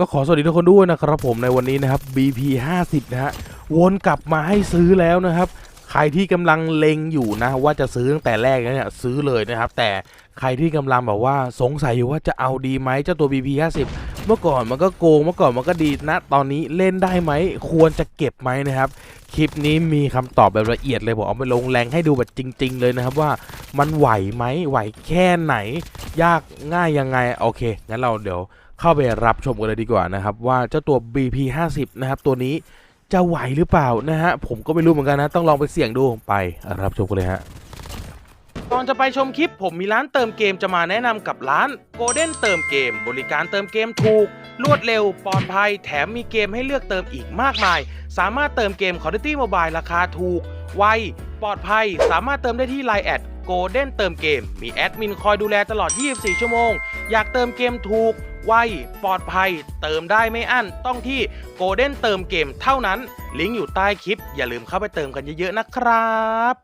ก็ขอสวัสดีทุกคนด้วยนะครับผมในวันนี้นะครับ BP 50นะฮะวนกลับมาให้ซื้อแล้วนะครับ ใครที่กำลังเล็งอยู่นะ ว่าจะซื้อตั้งแต่แรกเนี่ยซื้อเลยนะครับ แต่ใครที่กำลังแบบว่าสงสัยอยู่ว่าจะเอาดีไหมเจ้าตัว BP 50เมื่อก่อนมันก็โกงเมื่อก่อนมันก็ดีนะ ตอนนี้เล่นได้ไหมควรจะเก็บไหมนะครับคลิปนี้มีคำตอบแบบละเอียดเลยผมเอาไปลงแรงให้ดูแบบจริง ๆ เลยนะครับว่ามันไหวไหมไหวแค่ไหน ยากง่ายยังไงโอเคงั้นเราเดี๋ยว เข้าไปรับชมกันเลยดีกว่านะครับ ว่าเจ้าตัว BP 50 นะครับตัวนี้จะไหวหรือเปล่านะฮะผมก็ไม่รู้เหมือนกันนะ ต้องลองไปเสี่ยงดูไปรับชมกันเลยฮะก่อนจะไปชมคลิป ผมมีร้านเติมเกมจะมาแนะนำกับร้าน Golden เติมเกม บริการเติมเกมถูก รวดเร็วปลอดภัย แถมมีเกมให้เลือกเติมอีกมากมาย สามารถเติมเกม Call of Duty Mobile ราคาถูก ไว ปลอดภัย สามารถเติมได้ที่ Line แอด Golden เติมเกม มีแอดมินคอยดูแลตลอด 24 ชั่วโมง อยากเติมเกมถูก ไวปลอดภัย เติมได้ไม่อั้นต้องที่ Golden เติมเกมเท่านั้น ลิงก์อยู่ใต้คลิป อย่าลืมเข้าไปเติมกันเยอะๆนะครับ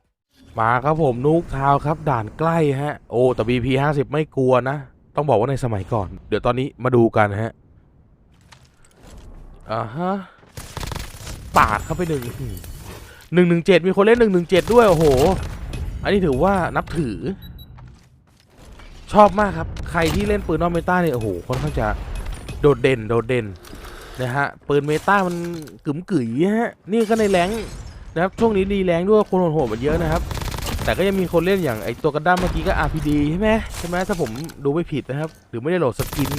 มาครับผมนุกทาวครับด่านใกล้ฮะ โอ้แต่ BP 50 ไม่กลัวนะ ต้องบอกว่าในสมัยก่อน เดี๋ยวตอนนี้มาดูกันฮะอ่าฮะปาดเข้าไปหนึ่งหนึ่งหนึ่งเจ็ดมีคนเล่นหนึ่งหนึ่งเจ็ดด้วย โอ้โห อันนี้ถือว่านับถือ ชอบมากครับ ใครที่เล่นปืนนอกเมตาเนี่ยโอ้โหค่อนข้างจะโดดเด่นโดดเด่นนะฮะปืนเมตามันกึ๋มกึ๋ยฮะนี่ก็ในแรงนะครับช่วงนี้ดีแรงด้วยคนโหดมันเยอะนะครับ แต่ก็ยังมีคนเล่นอย่างไอตัวกระด้ามเมื่อกี้ก็ RPD ใช่ไหมใช่ไหมถ้าผมดูไม่ผิดนะครับ หรือไม่ได้โหลดสกิน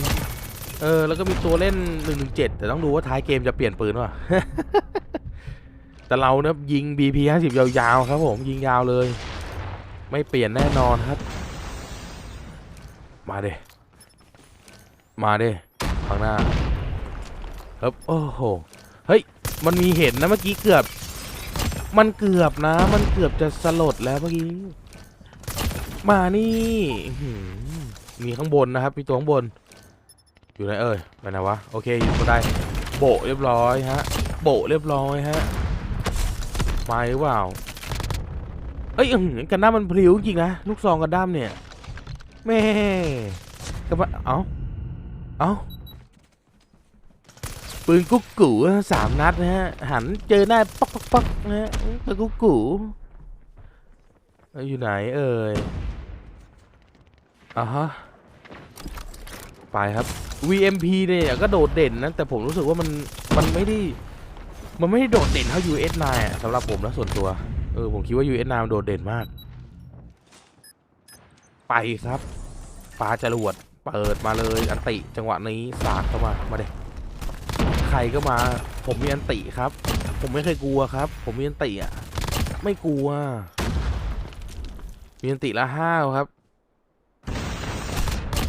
เออแล้วก็มีตัวเล่น 117 แต่ต้องดูว่าท้ายเกมจะเปลี่ยนปืนว่ะแต่เราเนะยิง BP 50 ยาวๆครับผมยิงยาวเลย ไม่เปลี่ยนแน่นอนครับ มาเด้มาเด้ข้างหน้าเฮ้ยโอ้โห เฮ้ย มันมีเห็นนะเมื่อกี้เกือบ มันเกือบนะ มันเกือบจะสลดแล้วเมื่อกี้ มานี่อื้อหือมีข้างบนนะครับ มีตัวข้างบน อยู่ไหนเอ่ย ไปไหนวะ โอเคอยู่ก็ได้ โบเรียบร้อยฮะ โบเรียบร้อยฮะ มาหรือเปล่า เอ้ยอื้อหือกันด้ามมันพลิ้วจริงนะ ลูกซองกันด้ามเนี่ย แม่กับว่าเอ้า เอ้า ปืนกุ๊กกูสามนัดนะฮะ หันเจอหน้าปักปักปักนะฮะปืนกุ๊กกูอยู่ไหนเอ่ยอะฮะ ไปครับ VMP เนี่ยก็โดดเด่นนะ แต่ผมรู้สึกว่ามัน มันไม่ได้มันไม่ได้โดดเด่นเท่า US9 อะสำหรับผมนะส่วนตัว เออ ผมคิดว่า US9 มันโดดเด่นมาก ไปครับปาจรวดเปิดมาเลยอันติจังหวะนี้สาดเข้ามามาเด็กใครก็มา ผมมีอันติครับ ผมไม่เคยกลัวครับ ผมมีอันติอะไม่กลัว มีอันติละห้าวครับ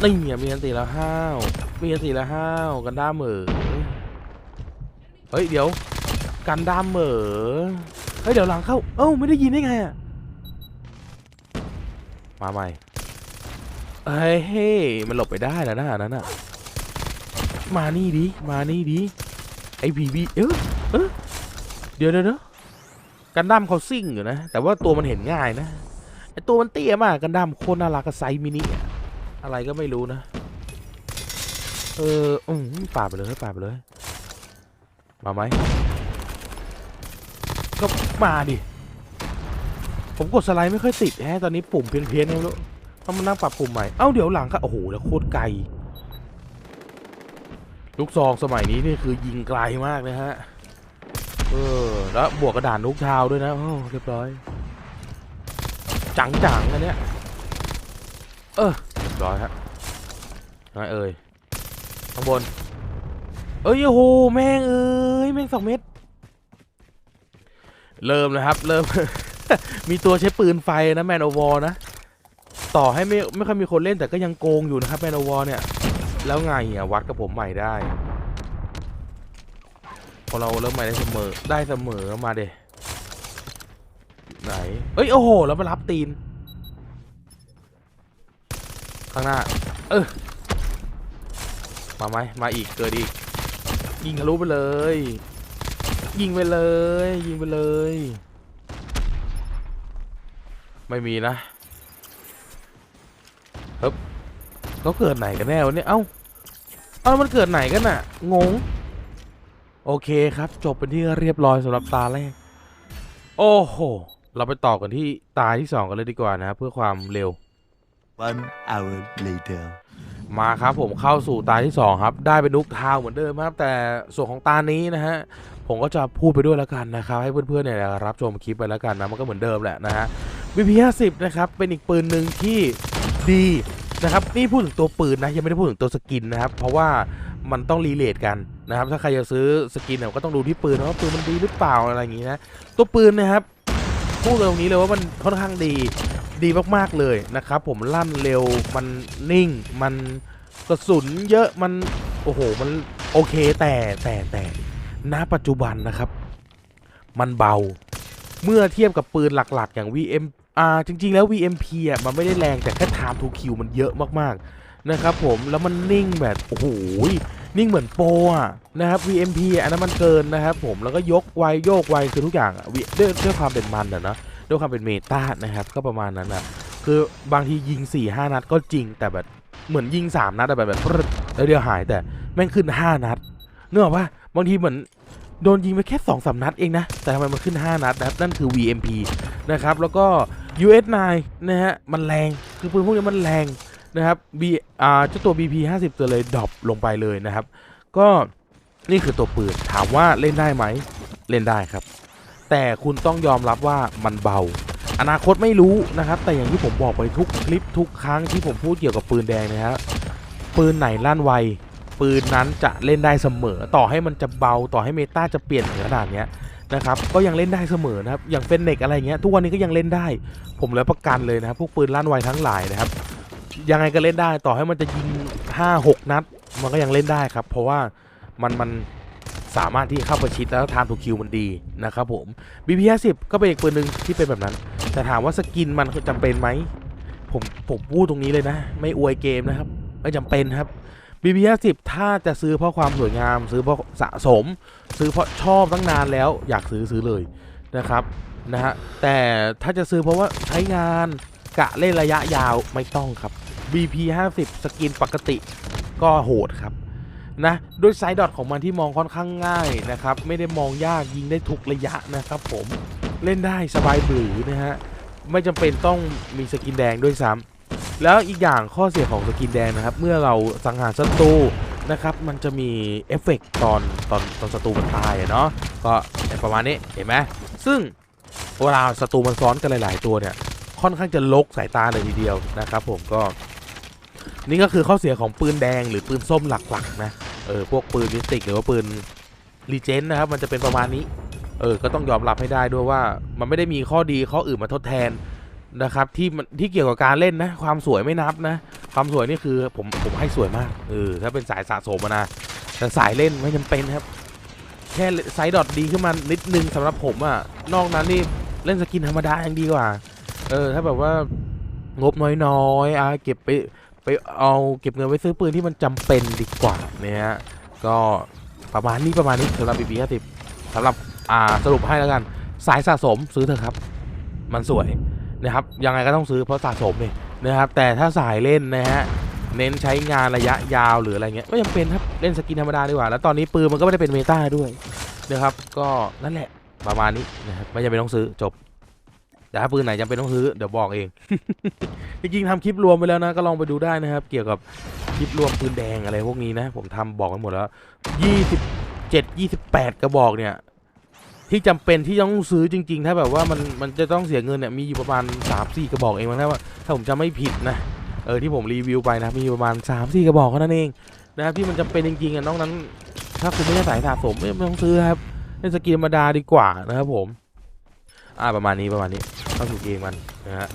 นี่อะมีอันติละห้าวมีอันติละห้าวกันด้ามเหมอเฮ้ยเดี๋ยว กันด้ามเหมอเฮ้ยเดี๋ยวหลังเข้า เอ้าไม่ได้ยินได้ไงอะมาใหม่ เฮ้ยมันหลบไปได้แล้วนะอันนั้นอะมานี่ดิ มานี่ดิ ไอพีบีเออเออเดี๋ยวเดี๋ยวเดี๋ยวกันดั้มเขาซิ่งอยู่นะ แต่ว่าตัวมันเห็นง่ายนะไอตัวมันเตี้ยมากกันดั้มโคตรน่ารักกับไซมินิ อะอะไรก็ไม่รู้นะ เอออืมป่าไปเลยป่าไปเลย มาไหม ก็มาดิ ผมกดสไลด์ไม่ค่อยติดแฮะ ตอนนี้ปุ่มเพี้ยนๆไงไม่รู้ ต้องมานั่งปรับปุ่มใหม่ เอ้าเดี๋ยวหลังก็โอ้โหแล้วโคตรไกล ลูกซองสมัยนี้นี่คือยิงไกลมากนะฮะ เออ แล้วบวกกระดานลูกชาวด้วยนะโอ้เรียบร้อย จังๆอันเนี้ย เออเรียบร้อยฮะน้อยเอ่ยข้างบน เอ้ยโอ้โหแม่งเอ้ยแม่งสองเม็ด เริ่มนะครับ เริ่ม มีตัวใช้ปืนไฟนะแมนโอวอนะ ต่อให้ไม่ไม่ค่อยมีคนเล่นแต่ก็ยังโกงอยู่นะครับแมนอวอเนี่ย แล้วไงอะวัดกับผมใหม่ได้พอเราเริ่มใหม่ได้เสมอได้เสมอมาเดไหน เอ้ยโอ้โหแล้วมารับตีน ข้างหน้า เออมาไหมมาอีกเกิดอีก ยิงทะลุไปเลย ยิงไปเลย ยิงไปเลย ไม่มีนะ เขาเกิดไหนกันแน่วะเนี่ยเอ้าเอาแล้วมันเกิดไหนกันน่ะ งง โอเคครับ จบเป็นที่เรียบร้อยสำหรับตาแรก โอ้โห เราไปต่อกันที่ตาที่สองกันเลยดีกว่านะครับเพื่อความเร็ว One hour later. มาครับผมเข้าสู่ตาที่ 2 ครับ ได้เป็นนุกทาวน์เหมือนเดิมครับ แต่ส่วนของตานี้นะฮะ ผมก็จะพูดไปด้วยแล้วกันนะครับ ให้เพื่อนๆเนี่ยรับชมคลิปไปแล้วกันนะ มันก็เหมือนเดิมแหละนะฮะ BP 50 นะครับ เป็นอีกปืนหนึ่งที่ ดีนะครับนี่พูดถึงตัวปืนนะยังไม่ได้พูดถึงตัวสกินนะครับ เพราะว่ามันต้องรีเลทกันนะครับ ถ้าใครจะซื้อสกินเนี่ยก็ต้องดูที่ปืนนะว่าปืนมันดีหรือเปล่าอะไรอย่างงี้นะตัวปืนนะครับพูดเลยตรงนี้เลยว่ามันค่อนข้างดีดีมากๆเลยนะครับ ผมลั่นเร็วมันนิ่ง มันกระสุนเยอะมันโอ้โหมันโอเคแต่แต่แต่ณปัจจุบันนะครับ มันเบาเมื่อเทียบกับปืนหลักๆ อย่าง VM อ่าจริง ๆ แล้ว VMP อะมันไม่ได้แรงแต่แค่ time to kill มันเยอะมากๆนะครับผมแล้วมันนิ่งแบบโอ้โหนิ่งเหมือนโปอะนะครับ VMP อันนั้นมันเกินนะครับผมแล้วก็ยกไวโยกไวคือทุกอย่างอะด้วยด้วยความเป็นมันอะเนอะด้วยความเป็นเมตานะครับก็ประมาณนั้นนะคือบางทียิง4ี่ห้านัดก็จริงแต่แบบเหมือนยิง 3 นัดอะแบบแบบปรึ๊ดแล้วเดียวหายแต่แม่งขึ้น 5 นัดเนื่องว่าบางทีเหมือนโดนยิงไปแค่2อสนัดเองนะ แต่ทำไมมันขึ้น 5 นัดนะครับนั่นคือ VMP นะครับแล้วก็ US9 นะฮะ มันแรง คือปืนพวกนี้มันแรงนะครับ B อ่าเจ้าตัว BP 50ตัวเลยดรอปลงไปเลยนะครับ ก็นี่คือตัวปืน ถามว่าเล่นได้ไหม เล่นได้ครับ แต่คุณต้องยอมรับว่ามันเบา อนาคตไม่รู้นะครับ แต่อย่างที่ผมบอกไปทุกคลิปทุกครั้งที่ผมพูดเกี่ยวกับปืนแดงนะครับปืนไหนลั่นไว ปืนนั้นจะเล่นได้เสมอ ต่อให้มันจะเบา ต่อให้เมตาจะเปลี่ยนขนาดเนี้ย นะครับก็ยังเล่นได้เสมอนะครับอย่างเฟนเนกอะไรเงี้ยทุกวันนี้ก็ยังเล่นได้ ผมเลยประกันเลยนะครับพวกปืนลั่นไวทั้งหลายนะครับยังไงก็เล่นได้ต่อให้มันจะยิง 5-6 นัด มันก็ยังเล่นได้ครับ เพราะว่ามันมันสามารถที่เข้าประชิดแล้วทามทูคิวมันดีนะครับผม BP50 ก็เป็นอีกปืนหนึ่งที่เป็นแบบนั้น แต่ถามว่าสกินมันจำเป็นไหมผมผมพูดตรงนี้เลยนะ ไม่อวยเกมนะครับ ไม่จำเป็นครับ BP50 ถ้าจะซื้อเพราะความสวยงาม ซื้อเพราะสะสม ซื้อเพราะชอบตั้งนานแล้ว อยากซื้อซื้อเลยนะครับนะฮะแต่ถ้าจะซื้อเพราะว่าใช้งานกะเล่นระยะยาวไม่ต้องครับ BP50 สกินปกติก็โหดครับนะด้วยไซด์ดอทของมันที่มองค่อนข้างง่ายนะครับ ไม่ได้มองยากยิงได้ทุกระยะนะครับผมเล่นได้สบายบือนะฮะ ไม่จำเป็นต้องมีสกินแดงด้วยซ้ำ แล้วอีกอย่างข้อเสียของสกินแดงนะครับ เมื่อเราสังหารศัตรูนะครับ มันจะมีเอฟเฟกต์ตอนตอนตอนศัตรูมันตายอะเนาะก็ประมาณนี้เห็นไหมซึ่งเวลาศัตรูมันซ้อนกันหลาย ๆ ตัวเนี่ย ค่อนข้างจะลกสายตาเลยทีเดียวนะครับ ผมก็ นี่ก็คือข้อเสียของปืนแดงหรือปืนส้มหลัก ๆ นะเออพวกปืนมิสติกหรือว่าปืนรีเจนนะครับมันจะเป็นประมาณนี้ เออ ก็ต้องยอมรับให้ได้ด้วยว่า มันไม่ได้มีข้อดีข้ออื่นมาทดแทน นะครับ ที่มันที่เกี่ยวกับการเล่นนะ ความสวยไม่นับนะ ความสวยนี่คือผมผมให้สวยมากเออถ้าเป็นสายสะสมนะแต่สายเล่นไม่จำเป็นครับ แค่ไซด์ดอทดีขึ้นมานิดนึงสำหรับผมอะนอกนั้นนี่เล่นสกินธรรมดายังดีกว่า เออ ถ้าแบบว่างบน้อยๆอะเก็บไปไปเอาเก็บเงินไว้ซื้อปืนที่มันจำเป็นดีกว่าเนี่ยฮะก็ประมาณนี้ประมาณนี้สำหรับ BB 50สำหรับอ่าสรุปให้แล้วกัน สายสะสมซื้อเถอะครับ มันสวย นะครับยังไงก็ต้องซื้อเพราะสะสมนี่นะครับแต่ถ้าสายเล่นนะฮะเน้นใช้งานระยะยาวหรืออะไรเงี้ยไม่จำเป็นครับเล่นสกินธรรมดาดีกว่าแล้วตอนนี้ปืนมันก็ไม่ได้เป็นเมตาด้วยนะครับก็นั่นแหละประมาณนี้นะครับไม่จำเป็นต้องซื้อจบ แต่ถ้าปืนไหนจำเป็นต้องซื้อเดี๋ยวบอกเอง จริงๆทำคลิปรวมไปแล้วนะก็ลองไปดูได้นะครับ เกี่ยวกับคลิปรวมปืนแดงอะไรพวกนี้นะ ผมทำบอกกันหมดแล้วยี่สิบเจ็ดยี่สิบแปดกระบอกเนี่ย ที่จำเป็นที่ต้องซื้อจริง ๆ ถ้าแบบว่ามันมันจะต้องเสียเงินเนี่ยมีอยู่ประมาณสามสี่กระบอกเองมั้งถ้าว่าถ้าผมจำไม่ผิดนะเออที่ผมรีวิวไปนะมีประมาณสามสี่กระบอกเท่านั้นเองนะครับที่มันจำเป็นจริงๆอะนอกนั้น ถ้าคุณไม่ได้สายสะสมไม่ต้องซื้อครับเล่นสกินธรรมดาดีกว่านะครับผมอ่าประมาณนี้ประมาณนี้เข้าสู่เกมมันนะฮะ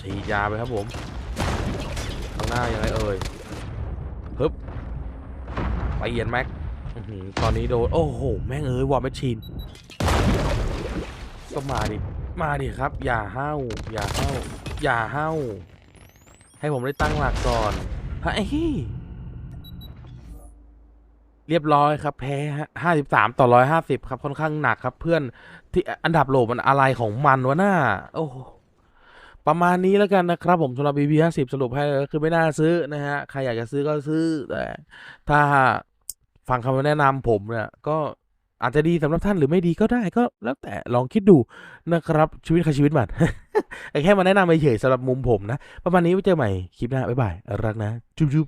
ฉีดยาไปครับผมข้างหน้ายังไงเอ่ยฮึบไปเยียนแม็กอื้อหือตอนนี้โดนโอ้โห แม่งเอ้ยวอร์แมชชีน ก็มาดิ มาดิครับ อย่าห้าวอย่าห้าวอย่าห้าวให้ผมได้ตั้งหลักก่อนฮะไอ้ฮี่เรียบร้อยครับแพ้ห้าสิบสามต่อร้อยห้าสิบครับค่อนข้างหนักครับเพื่อนที่อันดับโหลมันอะไรของมันวะหน้า โอ้ประมาณนี้แล้วกันนะครับ ผมสำหรับ BP 50สรุปให้ก็คือไม่น่าซื้อนะฮะ ใครอยากจะซื้อก็ซื้อแต่ถ้าฟังคำแนะนำผมเนี่ยก็ อาจจะดีสำหรับท่านหรือไม่ดีก็ได้ก็แล้วแต่ลองคิดดูนะครับชีวิตใครชีวิตมันแต่แค่มาแนะนำเฉยๆสำหรับมุมผมนะ ประมาณนี้ไว้เจอใหม่คลิปหน้าบ๊ายบายรักนะ จุ๊บ